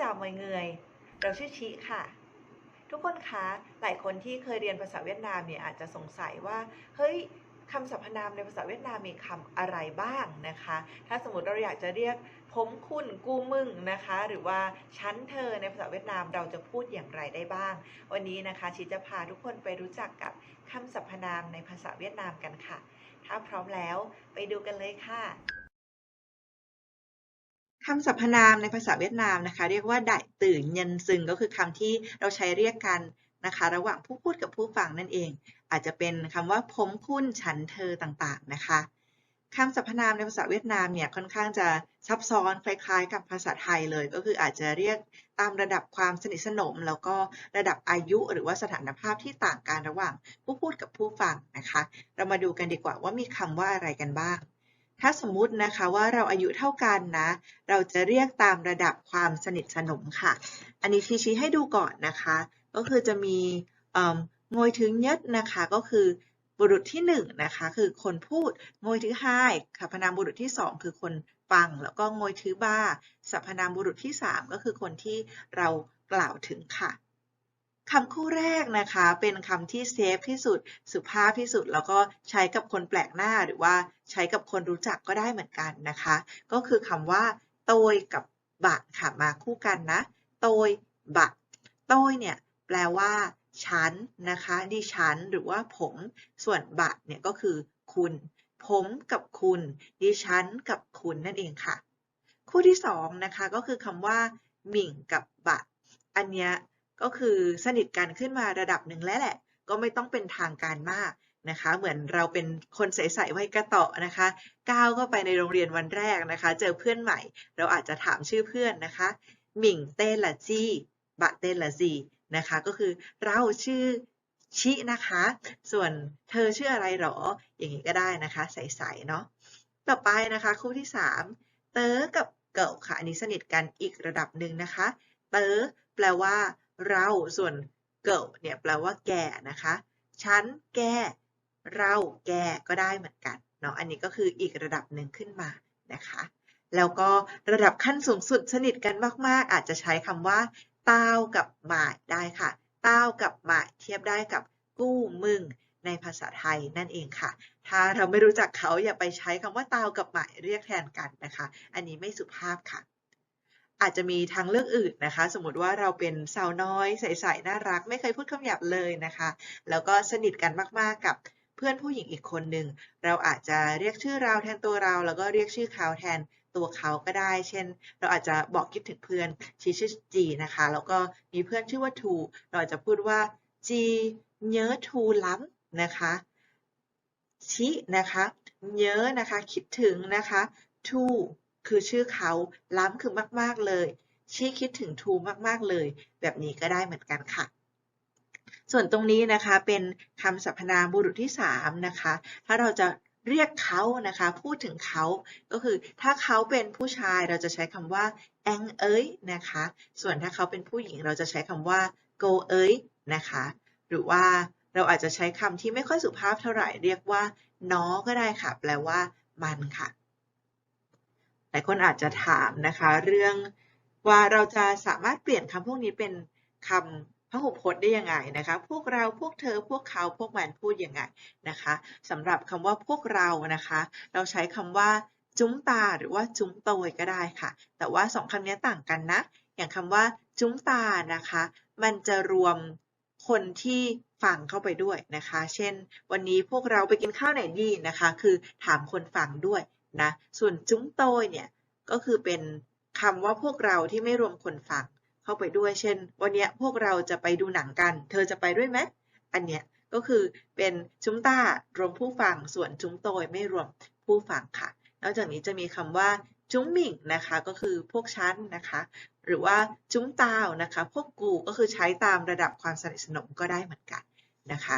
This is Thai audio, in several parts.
จามวยเงยเราชื่อชิค่ะ ทุกคนคะหลายคนที่เคยเรียนภาษาเวียดนามเนี่ยอาจจะสงสัยว่าเฮ้ยคำสรรพนามในภาษาเวียดนามมีคำอะไรบ้างนะคะ ถ้าสมมติเราอยากจะเรียกผมคุณกูมึงนะคะ หรือว่าชั้นเธอในภาษาเวียดนามเราจะพูดอย่างไรได้บ้าง วันนี้นะคะชิจะพาทุกคนไปรู้จักกับคำสรรพนามในภาษาเวียดนามกันค่ะ ถ้าพร้อมแล้วไปดูกันเลยค่ะ คำสรรพนามในภาษาเวียดนามนะคะ เรียกว่าได้ตื่นเยินซึงก็คือคำที่เราใช้เรียกกันนะคะ ระหว่างผู้พูดกับผู้ฟังนั่นเอง อาจจะเป็นคำว่าผมคุณฉันเธอต่างๆนะคะคำสรรพนามในภาษาเวียดนามเนี่ยค่อนข้างจะซับซ้อนคล้ายๆ กับภาษาไทยเลย ก็คืออาจจะเรียกตามระดับความสนิทสนม แล้วก็ระดับอายุหรือว่าสถานภาพที่ต่างกันระหว่างผู้พูดกับผู้ฟังนะคะ เรามาดูกันดีกว่าว่ามีคำว่าอะไรกันบ้าง ถ้าสมมุตินะคะว่าเราอายุเท่ากันนะ เราจะเรียกตามระดับความสนิทสนมค่ะ อันนี้ชี้ชี้ให้ดูก่อนนะคะ ก็คือจะมีงวยถึงยัดนะคะ ก็คือบุรุษที่1นนะคะ คือคนพูดงวยถือไฮสรรพนามบุรุษที่ 2 คือคนฟัง แล้วก็งวยถือบ้าสรรพนามบุรุษที่ 3 ก็คือคนที่เรากล่าวถึงค่ะ คำคู่แรกนะคะ เป็นคำที่เซฟที่สุด สุภาพที่สุด แล้วก็ใช้กับคนแปลกหน้าหรือว่าใช้กับคนรู้จักก็ได้เหมือนกันนะคะ ก็คือคำว่าโตยกับบะค่ะมาคู่กันนะ โตยบะโตยเนี่ยแปลว่าฉันนะคะดิฉันหรือว่าผม ส่วนบะเนี่ยก็คือคุณ ผมกับคุณ ดิฉันกับคุณนั่นเองค่ะ คู่ที่สองนะคะก็คือคำว่าหมิ่งกับบะ อันเนี้ย ก็คือสนิทกันขึ้นมาระดับหนึ่งแล้วแหละ ก็ไม่ต้องเป็นทางการมากนะคะ เหมือนเราเป็นคนใสๆไว้กระเตาะนะคะ ก้าวเข้าไปในโรงเรียนวันแรกนะคะ เจอเพื่อนใหม่ เราอาจจะถามชื่อเพื่อนนะคะหมิงเต้ละจีบะเต้ละจีนะคะ ก็คือเราชื่อชินะคะ ส่วนเธอชื่ออะไรหรอ อย่างนี้ก็ได้นะคะ ใสๆเนาะ ต่อไปนะคะคู่ที่ 3 เต๋อกับเกิลค่ะ อันนี้สนิทกันอีกระดับหนึ่งนะคะ เต๋อแปลว่า เราส่วนเกิลเนี่ยแปลว่าแกนะคะฉันแกเราแกก็ได้เหมือนกันเนาะอันนี้ก็คืออีกระดับหนึ่งขึ้นมานะคะแล้วก็ระดับขั้นสูงสุดสนิทกันมาก ๆ อาจจะใช้คำว่าเต้ากับหมายได้ค่ะเต้ากับหมายเทียบได้กับกู้มึงในภาษาไทยนั่นเองค่ะ ถ้าเราไม่รู้จักเขาอย่าไปใช้คำว่าเต้ากับหมายเรียกแทนกันนะคะ อันนี้ไม่สุภาพค่ะ อาจจะมีทางเลือกอื่นนะคะ สมมติว่าเราเป็นสาวน้อยใสๆน่ารัก ไม่เคยพูดคำหยาบเลยนะคะ แล้วก็สนิทกันมากๆกับเพื่อนผู้หญิงอีกคนหนึ่งเราอาจจะเรียกชื่อเราแทนตัวเรา แล้วก็เรียกชื่อเขาแทนตัวเขาก็ได้ เช่น เราอาจจะบอกคิดถึงเพื่อนชื่อชื่อจีนะคะ แล้วก็มีเพื่อนชื่อว่าทูเราอาจจะพูดว่าจีเนื้อทูล้ำนะคะชินะคะเนื้อนะคะคิดถึงนะคะทู คือชื่อเขาล้ำคือมาก ๆ เลย ชี้คิดถึงทูมาก ๆ เลย แบบนี้ก็ได้เหมือนกันค่ะ ส่วนตรงนี้นะคะเป็นคำสรรพนามบุรุษที่3นะคะ ถ้าเราจะเรียกเขานะคะ พูดถึงเขา ก็คือถ้าเขาเป็นผู้ชายเราจะใช้คำว่าแองเอ้ยนะคะ ส่วนถ้าเขาเป็นผู้หญิงเราจะใช้คำว่าโกเอ้ยนะคะ หรือว่าเราอาจจะใช้คำที่ไม่ค่อยสุภาพเท่าไหร่เรียกว่าน้อก็ได้ค่ะ แปลว่ามันค่ะ หลายคนอาจจะถามนะคะ เรื่องว่าเราจะสามารถเปลี่ยนคำพวกนี้เป็นคำพหูพจน์ได้ยังไงนะคะ พวกเราพวกเธอพวกเขาพวกมันพูดยังไงนะคะสำหรับคำว่าพวกเรานะคะ เราใช้คำว่าจุ้มตาหรือว่าจุ้มโตยก็ได้ค่ะ แต่ว่าสองคำนี้ต่างกันนะ อย่างคำว่าจุ้มตานะคะ มันจะรวมคนที่ฟังเข้าไปด้วยนะคะ เช่น วันนี้พวกเราไปกินข้าวไหนดีนะคะ คือถามคนฟังด้วย นะ ส่วนจุ้มโตยเนี่ยก็คือเป็นคำว่าพวกเราที่ไม่รวมคนฟังเข้าไปด้วย เช่น วันนี้พวกเราจะไปดูหนังกัน เธอจะไปด้วยไหมอันเนี้ยก็คือเป็นจุ้มต้ารวมผู้ฟัง ส่วนจุ้มโตยไม่รวมผู้ฟังค่ะ นอกจากนี้จะมีคำว่าจุ้มหมิ่งนะคะ ก็คือพวกชั้นนะคะ หรือว่าจุ้มตาวนะคะ พวกกูก็คือใช้ตามระดับความสนิทสนมก็ได้เหมือนกันนะคะ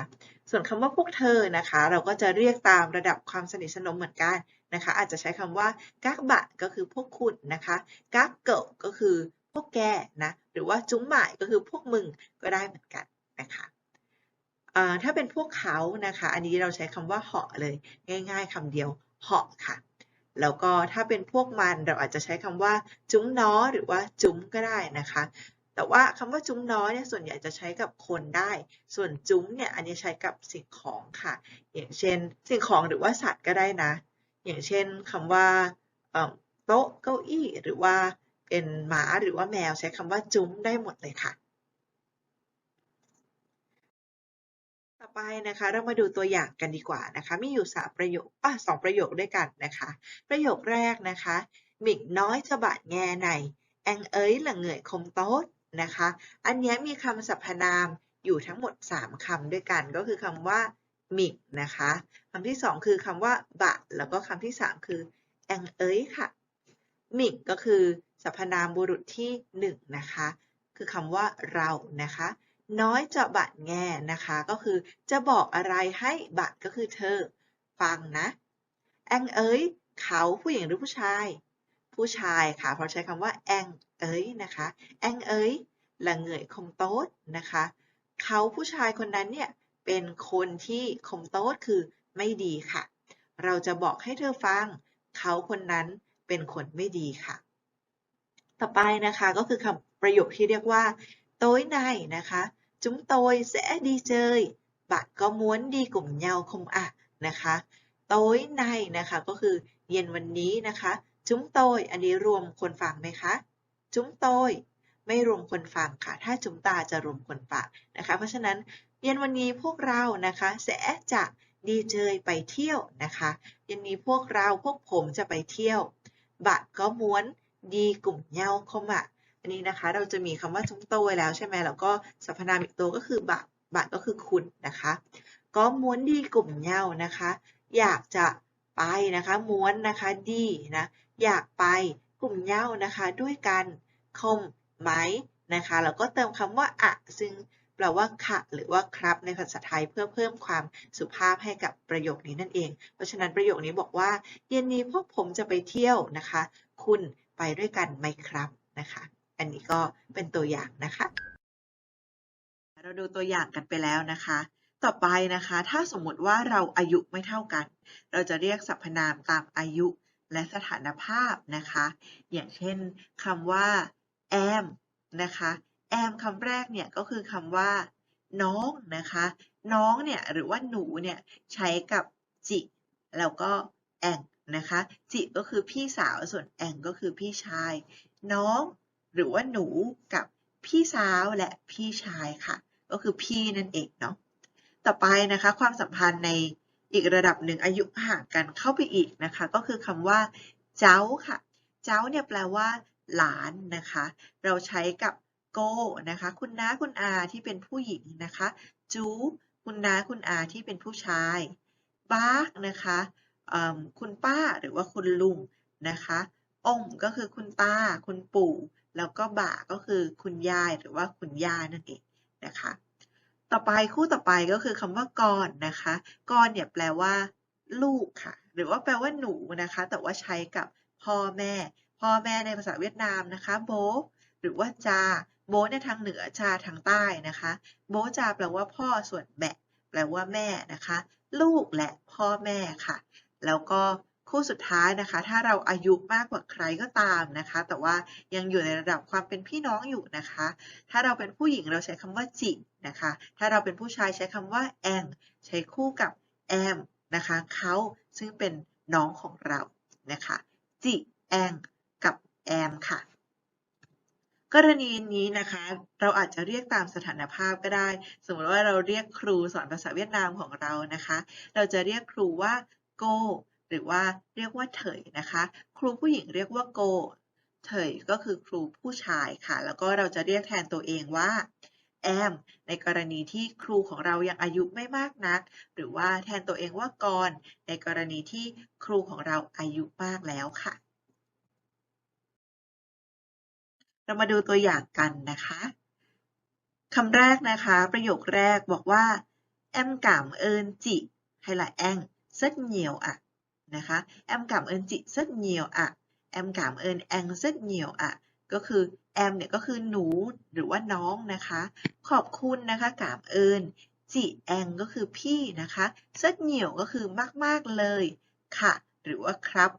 ส่วนคำว่าพวกเธอนะคะ เราก็จะเรียกตามระดับความสนิทสนมเหมือนกัน นะคะ อาจจะใช้คำว่ากักบะก็คือพวกคุณนะคะกักเกิลก็คือพวกแกนะหรือว่าจุ้งหมายก็คือพวกมึงก็ได้เหมือนกันนะคะถ้าเป็นพวกเขานะคะ อันนี้เราใช้คำว่าเหาะเลย ง่าย ๆคำเดียวเหาะค่ะ แล้วก็ถ้าเป็นพวกมันเราอาจจะใช้คำว่า จุ้มน้อหรือว่าจุ้มก็ได้นะคะ แต่ว่าคำว่าจุ้มน้อเนี่ยส่วนใหญ่จะใช้กับคนได้ ส่วนจุ้มเนี่ยอันนี้ใช้กับสิ่งของค่ะ อย่างเช่น สิ่งของหรือว่าสัตว์ก็ได้นะ อย่างเช่นคำว่าโต๊ะเก้าอี้ หรือว่าเป็นหมาหรือว่าแมวใช้คำว่าจุ้มได้หมดเลยค่ะ ต่อไปนะคะ เรามาดูตัวอย่างกันดีกว่านะคะ มีอยู่สามประโยคอะสองประโยคด้วยกันนะคะ ประโยคแรกนะคะหมิกน้อยจะบาดแง่ในแองเอ้ยหละเหงื่อยคมโต๊ดนะคะ อันนี้มีคำสรรพนามอยู่ทั้งหมด 3คำด้วยกันก็คือคำว่า มิกนะคะคำที่สองคือคำว่าบะ แล้วก็คำที่สามคือแองเอ้ยค่ะมิกก็คือสรรพนามบุรุษที่หนึ่งนะคะ คือคำว่าเรานะคะ น้อยจะบัดแง่นะคะ ก็คือจะบอกอะไรให้บัดก็คือเธอ ฟังนะแองเอ้ยเขาผู้หญิงหรือผู้ชาย ผู้ชายค่ะเพราะใช้คำว่าแองเอ้ยนะคะแองเอ้ยละเหงื่อยคมโต๊ดนะคะ เขาผู้ชายคนนั้นเนี่ย เป็นคนที่คมโต๊ดคือไม่ดีค่ะ เราจะบอกให้เธอฟัง เขาคนนั้นเป็นคนไม่ดีค่ะ ต่อไปนะคะก็คือคำประโยคที่เรียกว่า โต้ยในนะคะ chúng tôi sẽ đi chơi bạn có muốn đi cùng nhau không ạ นะคะ tối nay นะคะก็คือเย็นวันนี้นะคะ chúng tôi อันนี้รวมคนฟังไหมคะ chúng tôi ไม่รวมคนฟังค่ะ ถ้าจุ้มตาจะรวมคนฟังนะคะ เพราะฉะนั้น เย็นวันนี้พวกเรานะคะ sẽ จะดีเจยไปเที่ยวนะคะเย็นนี้พวกเราพวกผมจะไปเที่ยว bạn có muốn đi cùng nhau không ạ อันนี้นะคะเราจะมีคำว่าจุ้งโตไว้แล้วใช่ไหมแล้วก็สรรพนามอีกตัวก็คือบะบะก็คือคุณนะคะก็ม้วนดีกลุ่มเหย้านะคะ อยากจะไปนะคะม้วนนะคะดีนะอยากไปกลุ่มเหย้านะคะ ด้วยกันคมไหมนะคะแล้วก็เติมคำว่าอะซึ่ง แปลว่าค่ะหรือว่าครับในภาษาไทยเพื่อเพิ่มความสุภาพให้กับประโยคนี้นั่นเอง เพราะฉะนั้นประโยคนี้บอกว่า เย็นนี้พวกผมจะไปเที่ยวนะคะ คุณไปด้วยกันไหมครับนะคะ อันนี้ก็เป็นตัวอย่างนะคะ เราดูตัวอย่างกันไปแล้วนะคะ ต่อไปนะคะ ถ้าสมมติว่าเราอายุไม่เท่ากัน เราจะเรียกสรรพนามตามอายุและสถานภาพนะคะ อย่างเช่นคำว่า am นะคะ am คำแรกเนี่ยก็คือคำว่า น้องนะคะ น้องเนี่ยหรือว่าหนูเนี่ยใช้กับจิแล้วก็แองนะคะจิก็คือพี่สาวส่วนแองก็คือพี่ชาย น้องหรือว่าหนูกับพี่สาวและพี่ชายค่ะ ก็คือพี่นั่นเองเนาะต่อไปนะคะความสัมพันธ์ในอีกระดับหนึ่งอายุห่างกันเข้าไปอีกนะคะ ก็คือคำว่า เจ้าค่ะ เจ้าเนี่ยแปลว่า หลานนะคะ เราใช้กับ โกนะคะ คุณน้าคุณอาที่เป็นผู้หญิงนะคะ จูคุณน้าคุณอาที่เป็นผู้ชายบาร์กนะคะคุณป้าหรือว่าคุณลุงนะคะองก็คือคุณตา คุณปู่ แล้วก็บ่าก็คือคุณยายหรือว่าคุณย่านั่นเองนะคะ ต่อไปคู่ต่อไปก็คือคำว่ากรนนะคะกรเนี่ยแปลว่า ลูกค่ะ หรือว่าแปลว่าหนูนะคะ แต่ว่าใช้กับพ่อแม่ พ่อแม่ในภาษาเวียดนามนะคะโบ หรือว่าจาโบในทางเหนือจาทางใต้นะคะ โบจาแปลว่าพ่อส่วนแบะ แปลว่าแม่นะคะ ลูกและพ่อแม่ค่ะ แล้วก็คู่สุดท้ายนะคะ ถ้าเราอายุมากกว่าใครก็ตามนะคะ แต่ว่ายังอยู่ในระดับความเป็นพี่น้องอยู่นะคะ ถ้าเราเป็นผู้หญิงเราใช้คำว่าจินะคะ ถ้าเราเป็นผู้ชายใช้คำว่าแองใช้คู่กับแอมนะคะเขาซึ่งเป็นน้องของเรานะคะจิแองกับแอมค่ะ กรณีนี้นะคะ เราอาจจะเรียกตามสถานภาพก็ได้ สมมติว่าเราเรียกครูสอนภาษาเวียดนามของเรานะคะ เราจะเรียกครูว่าโกหรือว่าเรียกว่าเถยนะคะ ครูผู้หญิงเรียกว่าโกเถยก็คือครูผู้ชายค่ะ แล้วก็เราจะเรียกแทนตัวเองว่าแอมในกรณีที่ครูของเรายังอายุไม่มากนัก หรือว่าแทนตัวเองว่ากรในกรณีที่ครูของเราอายุมากแล้วค่ะ เรามาดูตัวอย่างกันนะคะคำแรกนะคะ ประโยคแรกบอกว่าแอมกามเอินจิให้ละแองเซตเหนียวอะนะคะ em cảm ơn chị rất nhiều ạ em cảm ơn anh rất nhiều ạ ก็คือแอมเนี่ยก็คือหนูหรือว่าน้องนะคะ ขอบคุณนะคะกามเอิญจิแองก็คือพี่นะคะเซตเหนียวก็คือมากๆเลยค่ะ หรือว่าครับ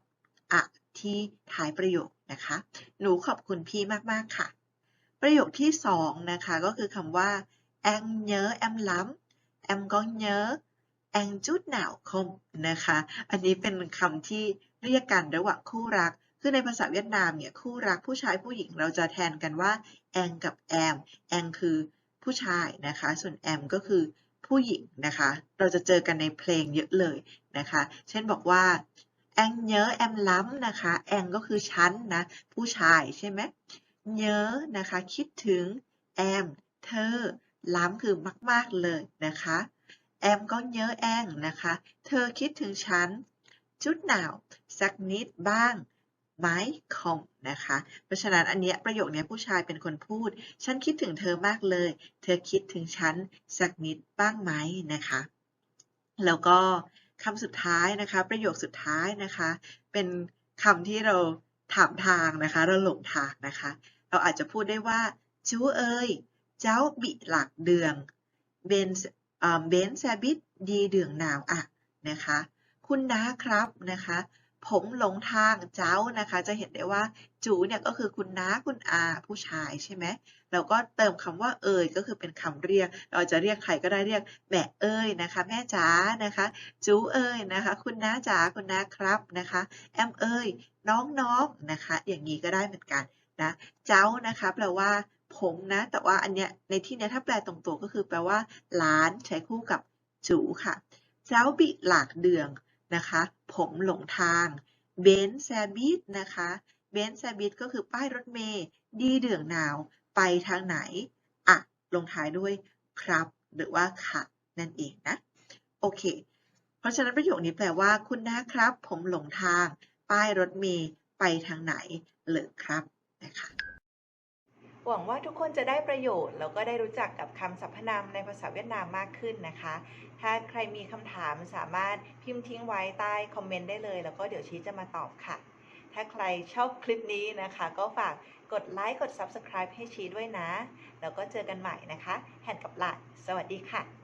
อะ ที่ท้ายประโยคนะคะ หนูขอบคุณพี่มากๆค่ะ ประโยคที่สองนะคะก็คือคำว่า em nhớ em lắm em có nhớ em chút nào không นะคะ อันนี้เป็นคำที่เรียกกันระหว่างคู่รัก คือในภาษาเวียดนามเนี่ยคู่รักผู้ชายผู้หญิงเราจะแทนกันว่าแองกับแอมแองคือผู้ชายนะคะ ส่วนแอมก็คือผู้หญิงนะคะ เราจะเจอกันในเพลงเยอะเลยนะคะ เช่นบอกว่า แองเยอะแอมล้ำนะคะ แองก็คือฉันนะ ผู้ชายใช่ไหมเยอะนะคะ คิดถึงแอมเธอ ล้ำคือมากๆเลยนะคะ แอมก็เยอะแองนะคะ เธอคิดถึงฉัน จุดหนาว สักนิดบ้างไหมของนะคะ เพราะฉะนั้นอันเนี้ยประโยคนี้ผู้ชายเป็นคนพูด ฉันคิดถึงเธอมากเลย เธอคิดถึงฉันสักนิดบ้างไหมนะคะ แล้วก็ คำสุดท้ายนะคะ ประโยคสุดท้ายนะคะ เป็นคำที่เราถามทางนะคะ เราหลงทางนะคะ เราอาจจะพูดได้ว่าชูเอ้ยเจ้าบิหลักเดืองเบนเบนแซบิดดีเดืองหนาวอะนะคะ คุณน้าครับนะคะ ผมหลงทางเจ้านะคะ จะเห็นได้ว่าจูเนี่ยก็คือคุณน้าคุณอาผู้ชายใช่ไหมแล้วก็เติมคำว่าเอ่ยก็คือเป็นคำเรียก เราจะเรียกใครก็ได้เรียกแม่เอ่ยนะคะ แม่จ๋านะคะ จูเอ่ยนะคะ คุณน้าจ๋าคุณน้าครับนะคะ แอมเอ่ยน้องๆนะคะ อย่างนี้ก็ได้เหมือนกันนะ เจ้านะคะแปลว่าผมนะ แต่ว่าอันเนี้ยในที่เนี้ยถ้าแปลตรงตัวก็คือแปลว่าหลานใช้คู่กับจูค่ะ เจ้าบิหลากเดือง นะคะ ผมหลงทางเบนซ์แซบิดนะคะเบนซ์แซบิดก็คือป้ายรถเมล์ดีเดืองหนาวไปทางไหนอะลงท้ายด้วยครับ หรือว่าค่ะนั่นเองนะโอเค เพราะฉะนั้นประโยคนี้แปลว่าคุณนะครับ ผมหลงทาง ป้ายรถเมล์ไปทางไหนเหรือครับนะคะ หวังว่าทุกคนจะได้ประโยชน์ แล้วก็ได้รู้จักกับคำสรรพนามในภาษาเวียดนามมากขึ้นนะคะ ถ้าใครมีคำถามสามารถพิมพ์ทิ้งไว้ใต้คอมเมนต์ได้เลย แล้วก็เดี๋ยวชี้จะมาตอบค่ะ ถ้าใครชอบคลิปนี้นะคะ ก็ฝากกดไลค์กด Subscribe ให้ชี้ด้วยนะ แล้วก็เจอกันใหม่นะคะแฮนกับหลานสวัสดีค่ะ